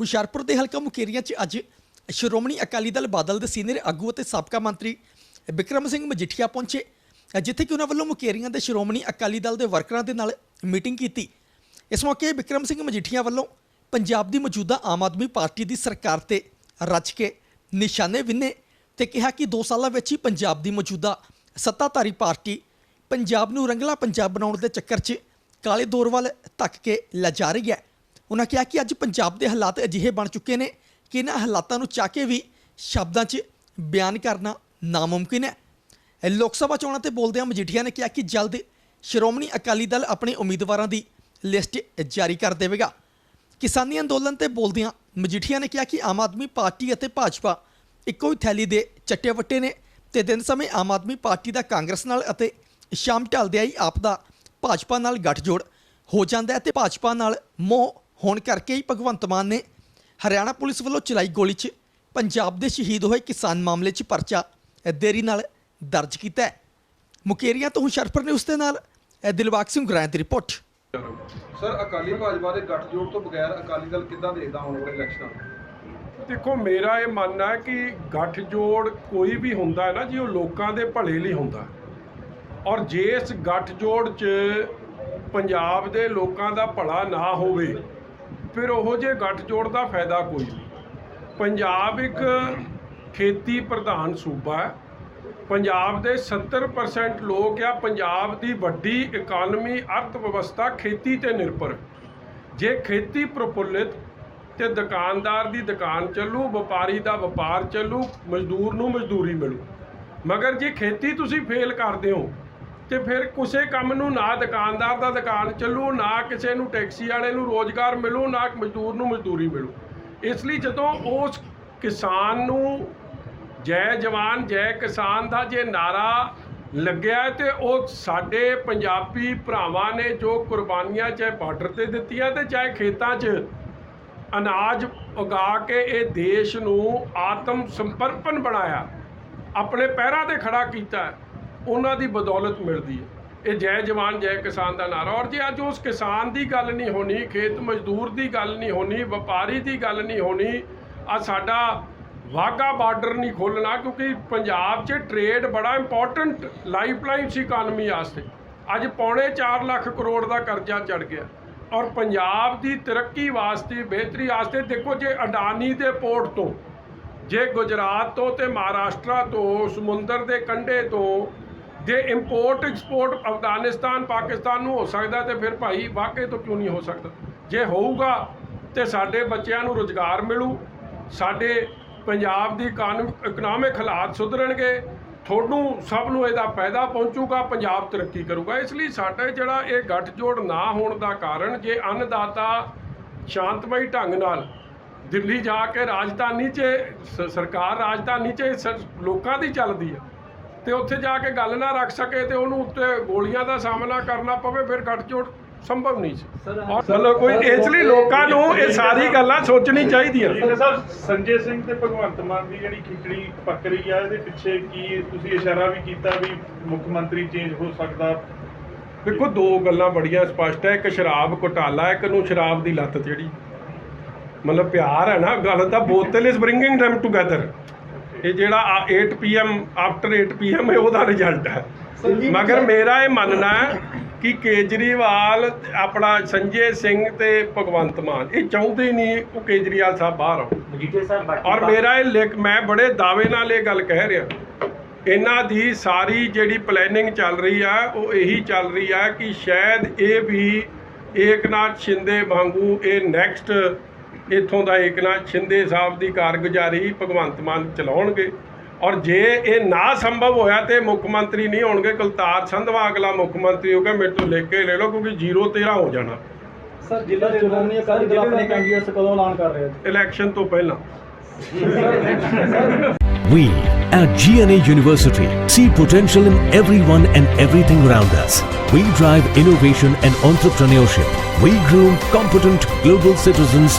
ਹੁਸ਼ਿਆਰਪੁਰ ਦੇ ਹਲਕਾ ਮੁਕੇਰੀਆਂ 'ਚ ਅੱਜ ਸ਼੍ਰੋਮਣੀ ਅਕਾਲੀ ਦਲ ਬਾਦਲ ਦੇ ਸੀਨੀਅਰ ਆਗੂ ਅਤੇ ਸਾਬਕਾ ਮੰਤਰੀ ਬਿਕਰਮ ਸਿੰਘ ਮਜੀਠੀਆ ਪਹੁੰਚੇ, ਜਿੱਥੇ ਕਿ ਉਹਨਾਂ ਵੱਲੋਂ ਮੁਕੇਰੀਆਂ ਦੇ ਸ਼੍ਰੋਮਣੀ ਅਕਾਲੀ ਦਲ ਦੇ ਵਰਕਰਾਂ ਦੇ ਨਾਲ ਮੀਟਿੰਗ ਕੀਤੀ। ਇਸ ਮੌਕੇ ਬਿਕਰਮ ਸਿੰਘ ਮਜੀਠੀਆ ਵੱਲੋਂ ਪੰਜਾਬ ਦੀ ਮੌਜੂਦਾ ਆਮ ਆਦਮੀ ਪਾਰਟੀ ਦੀ ਸਰਕਾਰ ਤੇ ਰੱਜ ਕੇ ਨਿਸ਼ਾਨੇ ਵਿੰਨੇ ਤੇ ਕਿਹਾ ਕਿ 2 ਸਾਲਾਂ ਵਿੱਚ ਹੀ ਪੰਜਾਬ ਦੀ ਮੌਜੂਦਾ ਸੱਤਾਧਾਰੀ ਪਾਰਟੀ ਪੰਜਾਬ ਨੂੰ ਰੰਗਲਾ ਪੰਜਾਬ ਬਣਾਉਣ ਦੇ ਚੱਕਰ 'ਚ ਕਾਲੇ ਦੌਰ ਵੱਲ ਧੱਕ ਕੇ ਲੈ ਜਾ ਰਹੀ ਹੈ। ਉਹਨਾਂ ਕਿਹਾ ਕਿ ਅੱਜ ਪੰਜਾਬ ਦੇ ਹਾਲਾਤ ਅਜਿਹੇ ਬਣ ਚੁੱਕੇ ਨੇ ਕਿ ਇਹਨਾਂ ਹਾਲਾਤਾਂ ਨੂੰ ਚਾਹ ਕੇ ਵੀ ਸ਼ਬਦਾਂ 'ਚ ਬਿਆਨ ਕਰਨਾ ਨਾਮੁਮਕਿਨ ਹੈ। ਲੋਕ ਸਭਾ ਚੋਣਾਂ ਤੇ ਬੋਲਦਿਆਂ ਮਜੀਠੀਆ ਨੇ ਕਿਹਾ ਕਿ ਜਲਦ ਸ਼੍ਰੋਮਣੀ ਅਕਾਲੀ ਦਲ ਆਪਣੇ ਉਮੀਦਵਾਰਾਂ ਦੀ ਲਿਸਟ ਜਾਰੀ ਕਰ ਦੇਵੇਗਾ। ਕਿਸਾਨੀ ਅੰਦੋਲਨ ਤੇ ਬੋਲਦਿਆਂ ਮਜੀਠੀਆ ਨੇ ਕਿਹਾ ਕਿ ਆਮ ਆਦਮੀ ਪਾਰਟੀ ਅਤੇ ਭਾਜਪਾ ਇੱਕੋ ਹੀ ਥੈਲੀ ਦੇ ਚੱਟੇ ਵੱਟੇ ਨੇ ਤੇ ਦਿਨ ਸਮੇਂ ਆਮ ਆਦਮੀ ਪਾਰਟੀ ਦਾ ਕਾਂਗਰਸ ਨਾਲ ਅਤੇ ਸ਼ਾਮ ਢਲਦਿਆਂ ਹੀ ਆਪ ਦਾ ਭਾਜਪਾ ਨਾਲ ਗੱਠਜੋੜ ਹੋ ਜਾਂਦਾ ਹੈ ਤੇ ਭਾਜਪਾ ਨਾਲ ਮੋਹ ਹੋਣ ਕਰਕੇ ਹੀ ਭਗਵੰਤ ਮਾਨ ਨੇ ਹਰਿਆਣਾ ਪੁਲਿਸ ਵੱਲੋਂ ਚਲਾਈ ਗੋਲੀ 'ਚ ਪੰਜਾਬ ਦੇ ਸ਼ਹੀਦ ਹੋਏ ਕਿਸਾਨ ਮਾਮਲੇ 'ਚ ਪਰਚਾ ਦੇਰੀ ਨਾਲ ਦਰਜ ਕੀਤਾ ਹੈ। ਮੁਕੇਰੀਆਂ ਤੋਂ ਹੁਸ਼ਿਆਰਪੁਰ ਨੇ ਉਸ ਦੇ ਨਾਲ ਇਹ ਦਿਲਬਾਗ ਸਿੰਘ ਗੁਰਾਇਆ ਦੀ ਰਿਪੋਰਟ। ਸਰ ਅਕਾਲੀ ਭਾਜਪਾ ਦੇ ਗੱਠਜੋੜ ਤੋਂ ਬਗੈਰ ਅਕਾਲੀ ਦਲ ਕਿੱਦਾਂ ਦੇਖਦਾ ਆਉਣ ਵਾਲੇ ਇਲੈਕਸ਼ਨਾਂ ਦੇਖੋ ਮੇਰਾ ਇਹ ਮੰਨਣਾ ਹੈ ਕਿ ਗੱਠਜੋੜ ਕੋਈ ਵੀ ਹੁੰਦਾ ਹੈ ਨਾ ਜੀ ਉਹ ਲੋਕਾਂ ਦੇ ਭਲੇ ਲਈ ਹੁੰਦਾ। ਔਰ ਜੇ ਇਸ ਗੱਠਜੋੜ 'ਚ ਪੰਜਾਬ ਦੇ ਲੋਕਾਂ ਦਾ ਭਲਾ ਨਾ ਹੋਵੇ ਫਿਰ ਉਹੋ ਜੇ ਗੱਠਜੋੜ ਦਾ ਫਾਇਦਾ ਕੋਈ ਨਹੀਂ। ਪੰਜਾਬ ਇੱਕ ਖੇਤੀ ਪ੍ਰਧਾਨ ਸੂਬਾ ਹੈ। ਪੰਜਾਬ ਦੇ 70% ਲੋਕ ਆ, ਪੰਜਾਬ ਦੀ ਵੱਡੀ ਇਕਾਨਮੀ ਅਰਥ ਵਿਵਸਥਾ ਖੇਤੀ ਤੇ ਨਿਰਭਰ। ਜੇ ਖੇਤੀ ਪ੍ਰਫੁੱਲਿਤ ਤੇ ਦੁਕਾਨਦਾਰ ਦੀ ਦੁਕਾਨ ਚੱਲੂ, ਵਪਾਰੀ ਦਾ ਵਪਾਰ ਚੱਲੂ, ਮਜ਼ਦੂਰ ਨੂੰ ਮਜ਼ਦੂਰੀ ਮਿਲੂ। ਮਗਰ ਜੇ ਖੇਤੀ ਤੁਸੀਂ ਫੇਲ ਕਰਦੇ ਹੋ ਤੇ ਫਿਰ ਕਿਸੇ ਕੰਮ ਨੂੰ ਨਾ ਦੁਕਾਨਦਾਰ ਦਾ ਦੁਕਾਨ ਚੱਲੂ, ਨਾ ਕਿਸੇ ਨੂੰ ਟੈਕਸੀ ਵਾਲੇ ਨੂੰ ਰੋਜ਼ਗਾਰ ਮਿਲੂ, ਨਾ ਮਜ਼ਦੂਰ ਨੂੰ ਮਜ਼ਦੂਰੀ ਮਿਲੂ। ਇਸ ਲਈ ਜਦੋਂ ਉਸ ਕਿਸਾਨ ਨੂੰ ਜੈ ਜਵਾਨ, ਜੈ ਕਿਸਾਨ ਦਾ ਜੇ ਨਾਰਾ ਲੱਗਿਆ ਹੈ ਤੇ ਉਹ ਸਾਡੇ ਪੰਜਾਬੀ ਭਰਾਵਾਂ ਨੇ ਜੋ ਕੁਰਬਾਨੀਆਂ ਚਾਹੇ ਬਾਰਡਰ ਤੇ ਦਿੱਤੀਆਂ ਤੇ ਚਾਹੇ ਖੇਤਾਂ 'ਚ ਅਨਾਜ ਉਗਾ ਕੇ ਇਹ ਦੇਸ਼ ਨੂੰ ਆਤਮ ਸਮਰਪਣ ਬਣਾਇਆ, ਆਪਣੇ ਪੈਰਾਂ ਤੇ ਖੜਾ ਕੀਤਾ ਉਹਨਾਂ ਦੀ ਬਦੌਲਤ ਮਿਲਦੀ ਹੈ। ਇਹ ਜੈ ਜਵਾਨ, ਜੈ ਕਿਸਾਨ ਦਾ ਨਾਰਾ। ਔਰ ਜੇ ਅੱਜ ਉਸ ਕਿਸਾਨ ਦੀ ਗੱਲ ਨਹੀਂ ਹੋਣੀ, ਖੇਤ ਮਜ਼ਦੂਰ ਦੀ ਗੱਲ ਨਹੀਂ ਹੋਣੀ, ਵਪਾਰੀ ਦੀ ਗੱਲ ਨਹੀਂ ਹੋਣੀ, ਆ ਸਾਡਾ ਵਾਹਗਾ ਬਾਰਡਰ ਨਹੀਂ ਖੋਲਣਾ ਕਿਉਂਕਿ ਪੰਜਾਬ 'ਚ ਟ੍ਰੇਡ ਬੜਾ ਇੰਪੋਰਟੈਂਟ ਲਾਈਫਲਾਈਨ ਸੀ ਇਕਾਨਮੀ ਵਾਸਤੇ। ਅੱਜ ਪੌਣੇ 4 ਲੱਖ ਕਰੋੜ ਦਾ ਕਰਜ਼ਾ ਚੜ ਗਿਆ। ਔਰ ਪੰਜਾਬ ਦੀ ਤਰੱਕੀ ਵਾਸਤੇ, ਬਿਹਤਰੀ ਵਾਸਤੇ, ਦੇਖੋ ਜੇ ਅਡਾਨੀ ਦੇ ਪੋਰਟ ਤੋਂ, ਜੇ ਗੁਜਰਾਤ ਤੋਂ ਤੇ ਮਹਾਰਾਸ਼ਟਰ ਤੋਂ, ਸਮੁੰਦਰ ਦੇ ਕੰਢੇ ਤੋਂ ਜੇ ਇੰਪੋਰਟ ਐਕਸਪੋਰਟ ਅਫਗਾਨਿਸਤਾਨ, ਪਾਕਿਸਤਾਨ ਨੂੰ ਹੋ ਸਕਦਾ ਤੇ ਫਿਰ ਭਾਈ ਵਾਕਈ ਤੋਂ ਕਿਉਂ ਨਹੀਂ ਹੋ ਸਕਦਾ? ਜੇ ਹੋਊਗਾ ਤੇ ਸਾਡੇ ਬੱਚਿਆਂ ਨੂੰ ਰੋਜ਼ਗਾਰ ਮਿਲੂ, ਸਾਡੇ ਪੰਜਾਬ ਦੀ ਇਕਨੋਮਿਕ ਹਾਲਾਤ ਸੁਧਰਨਗੇ ਤੁਹਾਨੂੰ ਸਭ ਨੂੰ ਇਹਦਾ ਫਾਇਦਾ ਪਹੁੰਚੂਗਾ, ਪੰਜਾਬ ਤਰੱਕੀ ਕਰੂਗਾ। ਇਸ ਲਈ ਸਾਡਾ ਜਿਹੜਾ ਇਹ ਗੱਠਜੋੜ ਨਾ ਹੋਣ ਦਾ ਕਾਰਨ ਜੇ ਅੰਨਦਾਤਾ ਸ਼ਾਂਤਮਈ ਢੰਗ ਨਾਲ ਦਿੱਲੀ ਜਾ ਕੇ ਰਾਜਧਾਨੀ 'ਚ ਸਰਕਾਰ ਰਾਜਧਾਨੀ 'ਚ ਸ- ਲੋਕਾਂ ਦੀ ਚੱਲਦੀ ਹੈ ਤੇ ਉੱਥੇ ਜਾ ਕੇ ਗੱਲ ਨਾ ਰੱਖ ਸਕੇ ਤੇ ਉਹਨੂੰ ਉੱਤੇ ਗੋਲੀਆਂ ਦਾ ਸਾਹਮਣਾ ਕਰਨਾ ਪਵੇ ਫਿਰ ਗੱਠਜੋੜ ਸੰਭਵ ਨਹੀਂ ਸੀ। ਮਤਲਬ ਕੋਈ ਇਸ ਲਈ ਲੋਕਾਂ ਨੂੰ ਇਹ ਸਾਰੀ ਗੱਲਾਂ ਸੋਚਣੀ ਚਾਹੀਦੀਆਂ। ਸਾਹਿਬ ਸੰਜੇ ਸਿੰਘ ਤੇ ਭਗਵੰਤ ਮਾਨ ਦੀ ਜਿਹੜੀ ਖਿਚੜੀ ਪੱਕ ਰਹੀ ਆ ਇਹਦੇ ਪਿੱਛੇ ਕੀ ਤੁਸੀਂ ਇਸ਼ਾਰਾ ਵੀ ਕੀਤਾ ਵੀ ਮੁੱਖ ਮੰਤਰੀ ਚੇਂਜ ਹੋ ਸਕਦਾ? ਦੇਖੋ ਦੋ ਗੱਲਾਂ ਬੜੀਆਂ ਸਪਸ਼ਟ ਹੈ ਇੱਕ ਸ਼ਰਾਬ ਘੁਟਾਲਾ ਇੱਕ ਨੂੰ ਸ਼ਰਾਬ ਦੀ ਲੱਤ ਜਿਹੜੀ। ਮਤਲਬ ਪਿਆਰ ਹੈ ਨਾ ਗੱਲ ਤਾਂ ਬੋਤਲ ਇਜ਼ ਬ੍ਰਿੰਗਿੰਗ them ਟੁਗੇਦਰ ਇਹ ਜਿਹੜਾ 8 ਪੀਐਮ ਆਫਟਰ 8 ਪੀਐਮ ਹੈ ਉਹਦਾ ਰਿਜ਼ਲਟ ਹੈ। ਮਗਰ ਮੇਰਾ ਇਹ ਮੰਨਣਾ ਹੈ ਕਿ ਕੇਜਰੀਵਾਲ ਆਪਣਾ ਸੰਜੇ ਸਿੰਘ ਤੇ ਭਗਵੰਤ ਮਾਨ ਇਹ ਚਾਹੁੰਦੇ ਨਹੀਂ ਉਹ ਕੇਜਰੀਵਾਲ ਸਾਹਿਬ ਬਾਹਰ ਆਉਣ। ਮਜੀਠੇ ਸਾਹਿਬ ਬਾਕੀ ਔਰ ਮੇਰਾ ਇਹ ਲਿਖ ਮੈਂ ਬੜੇ ਦਾਅਵੇ ਨਾਲ ਇਹ ਗੱਲ ਕਹਿ ਰਿਹਾ। ਇਹਨਾਂ ਦੀ ਸਾਰੀ ਜਿਹੜੀ ਪਲੈਨਿੰਗ ਚੱਲ ਰਹੀ ਆ ਉਹ ਇਹੀ ਚੱਲ ਰਹੀ ਆ ਕਿ ਸ਼ਾਇਦ ਇਹ ਵੀ ਏਕਨਾਥ ਸ਼ਿੰਦੇ ਵਾਂਗੂ ਇਹ ਨੈਕਸਟ ਇਥੋਂ ਦਾ ਏਕਨਾਥ ਸ਼ਿੰਦੇ ਸਾਹਿਬ ਦੀ ਕਾਰਗੁਜ਼ਾਰੀ ਭਗਵੰਤ ਮਾਨ ਚਲਾਉਣਗੇ ਔਰ ਜੇ ਇਹ ਨਾ ਸੰਭਵ ਹੋਇਆ ਤੇ ਮੁੱਖ ਮੰਤਰੀ ਨਹੀਂ ਹੋਣਗੇ ਕੁਲਤਾਰ ਸੰਧਵਾ ਅਗਲਾ ਮੁੱਖ ਮੰਤਰੀ ਹੋਗਾ ਮੇਰੇ ਤੋਂ ਲਿਖ ਕੇ ਲੈ ਲਓ ਕਿਉਂਕਿ 0 13 ਹੋ ਜਾਣਾ ਸਰ ਜ਼ਿਲ੍ਹਾ ਸ਼੍ਰੋਮਣੀ ਅਕਾਲੀ ਦਲ ਆਪਣੇ ਕੈਂਡੀਡੇਟਸ ਕਦੋਂ ਐਲਾਨ ਕਰ ਰਹੇ ਹੋ ਇਲੈਕਸ਼ਨ ਤੋਂ ਪਹਿਲਾਂ We at GNA University see potential in everyone and everything around us. We drive innovation and entrepreneurship. We groom competent global citizens